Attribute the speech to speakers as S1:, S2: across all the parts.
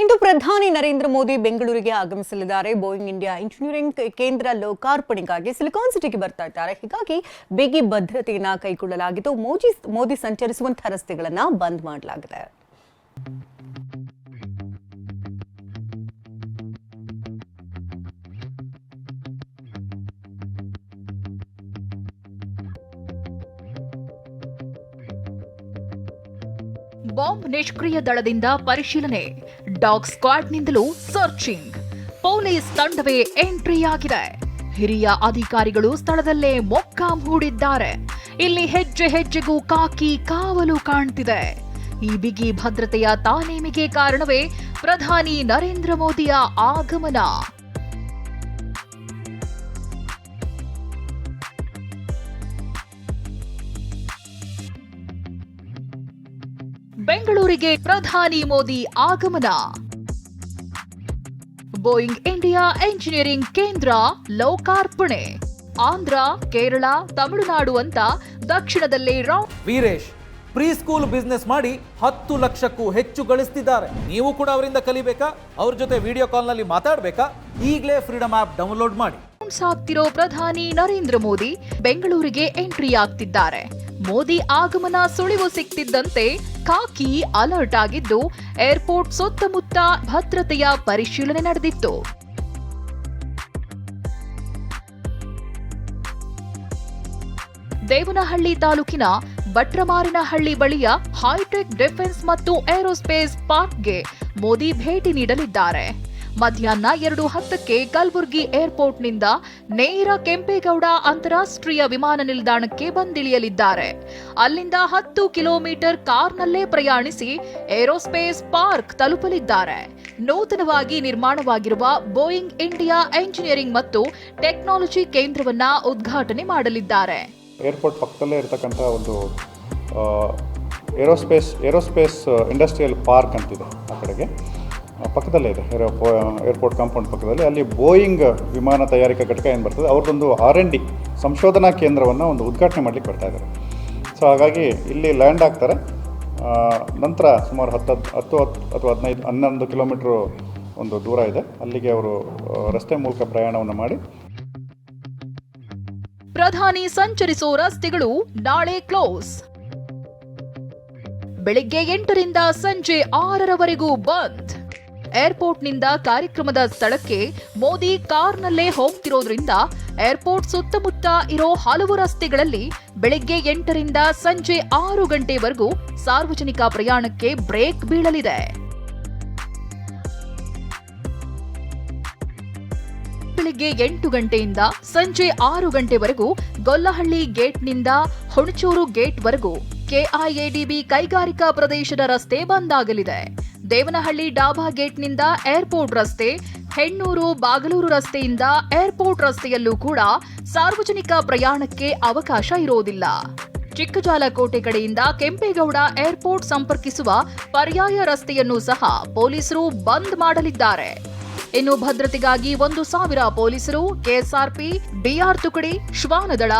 S1: ಇಂದು ಪ್ರಧಾನಿ ನರೇಂದ್ರ ಮೋದಿ ಬೆಂಗಳೂರಿಗೆ ಆಗಮಿಸಲಿದ್ದಾರೆ. ಬೋಯಿಂಗ್ ಇಂಡಿಯಾ ಇಂಜಿನಿಯರಿಂಗ್ ಕೇಂದ್ರ ಲೋಕಾರ್ಪಣೆಗಾಗಿ ಸಿಲಿಕಾನ್ ಸಿಟಿಗೆ ಬರ್ತಾ ಇದ್ದಾರೆ. ಹೀಗಾಗಿ ಬಿಗಿ ಭದ್ರತೆಯನ್ನು ಕೈಗೊಳ್ಳಲಾಗಿದ್ದು ಮೋದಿ ಸಂಚರಿಸುವಂತಹ ರಸ್ತೆಗಳನ್ನು ಬಂದ್ ಮಾಡಲಾಗಿದೆ.
S2: ಬಾಂಬ್ ನಿಷ್ಕ್ರಿಯ ದಳದಿಂದ ಪರಿಶೀಲನೆ. ಡಾಗ್ ಸ್ಕ್ವಾಡ್ನಿಂದಲೂ ಸರ್ಚಿಂಗ್. ಪೊಲೀಸ್ ತಂಡವೇ ಎಂಟ್ರಿ ಆಗಿದೆ ಹಿರಿಯ ಅಧಿಕಾರಿಗಳು ಸ್ಥಳದಲ್ಲೇ ಮೊಕ್ಕಾಂ ಹೂಡಿದ್ದಾರೆ ಇಲ್ಲಿ ಹೆಜ್ಜೆ ಹೆಜ್ಜೆಗೂ ಕಾಕಿ ಕಾವಲು ಕಾಣ್ತಿದೆ. ಈ ಬಿಗಿ ಭದ್ರತೆಯ ತಾನೇಮಿಗೆ ಕಾರಣವೇ ಪ್ರಧಾನಿ ನರೇಂದ್ರ ಮೋದಿಯ ಆಗಮನ. ಬೆಂಗಳೂರಿಗೆ ಪ್ರಧಾನಿ ಮೋದಿ ಆಗಮನ. ಬೋಯಿಂಗ್ ಇಂಡಿಯಾ ಎಂಜಿನಿಯರಿಂಗ್ ಕೇಂದ್ರ ಲೋಕಾರ್ಪಣೆ. ಆಂಧ್ರ, ಕೇರಳ, ತಮಿಳುನಾಡು ಅಂತ ದಕ್ಷಿಣದಲ್ಲಿ round
S3: Veeresh pre school business ಮಾಡಿ ಹತ್ತು ಲಕ್ಷಕ್ಕೂ ಹೆಚ್ಚು ಗಳಿಸ್ತಿದ್ದಾರೆ. ನೀವು ಕೂಡ ಅವರಿಂದ ಕಲಿಬೇಕಾ? ಅವ್ರ ಜೊತೆ ವಿಡಿಯೋ ಕಾಲ್ನಲ್ಲಿ ಮಾತಾಡಬೇಕಾ? ಈಗಲೇ ಫ್ರೀಡಮ್ ಆ್ಯಪ್ ಡೌನ್ಲೋಡ್ ಮಾಡಿ.
S2: ಸಾಗ್ತಿರೋ ಪ್ರಧಾನಿ ನರೇಂದ್ರ ಮೋದಿ ಬೆಂಗಳೂರಿಗೆ ಎಂಟ್ರಿ ಆಗ್ತಿದ್ದಾರೆ. ಮೋದಿ ಆಗಮನ ಸುಳಿವು ಸಿಕ್ತಿದ್ದಂತೆ ಕಾಕಿ ಅಲರ್ಟ್ ಆಗಿದ್ದು, ಏರ್ಪೋರ್ಟ್ ಸುತ್ತಮುತ್ತ ಭದ್ರತೆಯ ಪರಿಶೀಲನೆ ನಡೆದಿತ್ತು. ದೇವನಹಳ್ಳಿ ತಾಲೂಕಿನ ಭಟ್ರಮಾರಿನಹಳ್ಳಿ ಬಳಿಯ ಹೈಟೆಕ್ ಡಿಫೆನ್ಸ್ ಮತ್ತು ಏರೋಸ್ಪೇಸ್ ಪಾರ್ಕ್ಗೆ ಮೋದಿ ಭೇಟಿ ನೀಡಲಿದ್ದಾರೆ. ಮಧ್ಯಾಹ್ನ ಎರಡು ಹತ್ತಕ್ಕೆ ಕಲಬುರಗಿ ಏರ್ಪೋರ್ಟ್ನಿಂದ ನೇರ ಕೆಂಪೇಗೌಡ ಅಂತಾರಾಷ್ಟ್ರೀಯ ವಿಮಾನ ನಿಲ್ದಾಣಕ್ಕೆ ಬಂದಿಳಿಯಲಿದ್ದಾರೆ. ಅಲ್ಲಿಂದ ಹತ್ತು ಕಿಲೋಮೀಟರ್ ಕಾರ್ನಲ್ಲೇ ಪ್ರಯಾಣಿಸಿ ಏರೋಸ್ಪೇಸ್ ಪಾರ್ಕ್ ತಲುಪಲಿದ್ದಾರೆ. ನೂತನವಾಗಿ ನಿರ್ಮಾಣವಾಗಿರುವ ಬೋಯಿಂಗ್ ಇಂಡಿಯಾ ಎಂಜಿನಿಯರಿಂಗ್ ಮತ್ತು ಟೆಕ್ನಾಲಜಿ ಕೇಂದ್ರವನ್ನ ಉದ್ಘಾಟನೆ ಮಾಡಲಿದ್ದಾರೆ.
S4: ಏರ್ಪೋರ್ಟ್ ಪಕ್ಕದಲ್ಲೇ ಇರತಕ್ಕಂಥ ಒಂದು ಏರೋಸ್ಪೇಸ್ ಏರೋಸ್ಪೇಸ್ ಇಂಡಸ್ಟ್ರಿಯಲ್ ಪಾರ್ಕ್ ಅಂತಿದೆ ಆ ಕಡೆಗೆ. ಪಕ್ಕದಲ್ಲೇ ಇದೆ. ಏರೋ ಏರ್ಪೋರ್ಟ್ ಕಾಂಪೌಂಡ್ ಪಕ್ಕದಲ್ಲಿ. ಅಲ್ಲಿ ಬೋಯಿಂಗ್ ವಿಮಾನ ತಯಾರಿಕಾ ಘಟಕ ಏನು ಬರ್ತದೆ? ಅವ್ರದ್ದೊಂದು ಆರ್ ಎನ್ ಡಿ ಸಂಶೋಧನಾ ಕೇಂದ್ರವನ್ನು ಒಂದು ಉದ್ಘಾಟನೆ ಮಾಡಲಿಕ್ಕೆ ಬರ್ತಾ ಇದ್ದಾರೆ ಸೊ ಹಾಗಾಗಿ ಇಲ್ಲಿ ಲ್ಯಾಂಡ್ ಆಗ್ತಾರೆ ನಂತರ ಸುಮಾರು ಹತ್ತು ಹತ್ತು ಹತ್ತು ಅಥವಾ ಹದಿನೈದು ಹನ್ನೊಂದು ಕಿಲೋಮೀಟ್ರು ಒಂದು ದೂರ ಇದೆ. ಅಲ್ಲಿಗೆ ಅವರು ರಸ್ತೆ ಮೂಲಕ ಪ್ರಯಾಣವನ್ನು ಮಾಡಿ.
S2: ಪ್ರಧಾನಿ ಸಂಚರಿಸೋ ರಸ್ತೆಗಳು ನಾಳೆ ಕ್ಲೋಸ್ ಬೆಳಿಗ್ಗೆ ಎಂಟರಿಂದ ಸಂಜೆ ಆರರವರೆಗೂ ಬಂದ್. ಏರ್ಪೋರ್ಟ್ನಿಂದ ಕಾರ್ಯಕ್ರಮದ ಸ್ಥಳಕ್ಕೆ ಮೋದಿ ಕಾರ್ನಲ್ಲೇ ಹೋಗ್ತಿರೋದ್ರಿಂದ ಏರ್ಪೋರ್ಟ್ ಸುತ್ತಮುತ್ತ ಇರೋ ಹಲವು ರಸ್ತೆಗಳಲ್ಲಿ ಬೆಳಗ್ಗೆ ಎಂಟರಿಂದ ಸಂಜೆ ಆರು ಗಂಟೆವರೆಗೂ ಸಾರ್ವಜನಿಕ ಪ್ರಯಾಣಕ್ಕೆ ಬ್ರೇಕ್ ಬೀಳಲಿದೆ. ಬೆಳಿಗ್ಗೆ ಎಂಟು ಗಂಟೆಯಿಂದ ಸಂಜೆ ಆರು ಗಂಟೆವರೆಗೂ ಗೊಲ್ಲಹಳ್ಳಿ ಗೇಟ್ನಿಂದ ಹುಣಚೂರು ಗೇಟ್ವರೆಗೂ ಕೆಐಎಡಿಬಿ ಕೈಗಾರಿಕಾ ಪ್ರದೇಶದ ರಸ್ತೆ ಬಂದಾಗಲಿದೆ ದೇವನಹಳ್ಳಿ ಡಾಬಾ ಗೇಟ್ನಿಂದ ಏರ್ಪೋರ್ಟ್ ರಸ್ತೆ, ಹೆಣ್ಣೂರು ಬಾಗಲೂರು ರಸ್ತೆಯಿಂದ ಏರ್ಪೋರ್ಟ್ ರಸ್ತೆಯಲ್ಲೂ ಕೂಡ ಸಾರ್ವಜನಿಕ ಪ್ರಯಾಣಕ್ಕೆ ಅವಕಾಶ ಇರೋದಿಲ್ಲ. ಚಿಕ್ಕಜಾಲಕೋಟೆ ಕಡೆಯಿಂದ ಕೆಂಪೇಗೌಡ ಏರ್ಪೋರ್ಟ್ ಸಂಪರ್ಕಿಸುವ ಪರ್ಯಾಯ ರಸ್ತೆಯನ್ನು ಸಹ ಪೊಲೀಸರು ಬಂದ್ ಮಾಡಲಿದ್ದಾರೆ. ಇನ್ನು ಭದ್ರತೆಗಾಗಿ ಒಂದು ಸಾವಿರ ಪೊಲೀಸರು, ಕೆಎಸ್ಆರ್ಪಿ ಡಿಆರ್ ತುಕಡಿ, ಶ್ವಾನದಳ,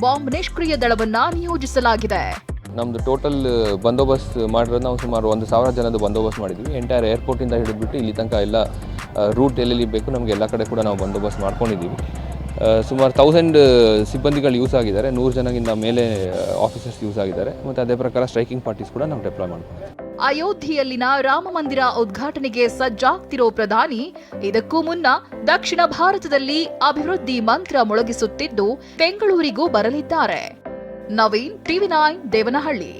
S2: ಬಾಂಬ್ ನಿಷ್ಕ್ರಿಯ ದಳವನ್ನ ನಿಯೋಜಿಸಲಾಗಿದೆ.
S5: ನಮ್ಮದು ಟೋಟಲ್ ಬಂದೋಬಸ್ತ್ ಮಾಡಿರೋದು ನಾವು ಸುಮಾರು ಒಂದು ಸಾವಿರ ಜನದ ಬಂದೋಬಸ್ತ್ ಮಾಡಿದ್ವಿ. ಎಂಟೈರ್ ಏರ್ಪೋರ್ಟಿಂದ ಹಿಡಿದ್ಬಿಟ್ಟು ಇಲ್ಲಿ ತನಕ ಎಲ್ಲ ರೂಟ್ ಎಲ್ಲೆಲ್ಲಿ ಬೇಕು ನಮಗೆ ಎಲ್ಲ ಕಡೆ ಕೂಡ ನಾವು ಬಂದೋಬಸ್ತ್ ಮಾಡ್ಕೊಂಡಿದ್ದೀವಿ. ಸುಮಾರು ತೌಸಂಡ್ ಸಿಬ್ಬಂದಿಗಳು ಯೂಸ್ ಆಗಿದ್ದಾರೆ. ನೂರು ಜನಗಿಂತ ಮೇಲೆ ಆಫೀಸರ್ಸ್ ಯೂಸ್ ಆಗಿದ್ದಾರೆ. ಮತ್ತು ಅದೇ ಪ್ರಕಾರ ಸ್ಟ್ರೈಕಿಂಗ್ ಪಾರ್ಟೀಸ್ ಕೂಡ ನಾವು ಡೆಪ್ಲಾಯ್ ಮಾಡ್ಕೊಂಡಿದ್ದೀವಿ.
S2: ಅಯೋಧ್ಯೆಯಲ್ಲಿನ ರಾಮ ಮಂದಿರ ಉದ್ಘಾಟನೆಗೆ ಸಜ್ಜಾಗ್ತಿರೋ ಪ್ರಧಾನಿ, ಇದಕ್ಕೂ ಮುನ್ನ ದಕ್ಷಿಣ ಭಾರತದಲ್ಲಿ ಅಭಿವೃದ್ಧಿ ಮಂತ್ರ ಮೊಳಗಿಸುತ್ತಿದ್ದು ಬೆಂಗಳೂರಿಗೂ ಬರಲಿದ್ದಾರೆ. Naveen TV nine Devanahalli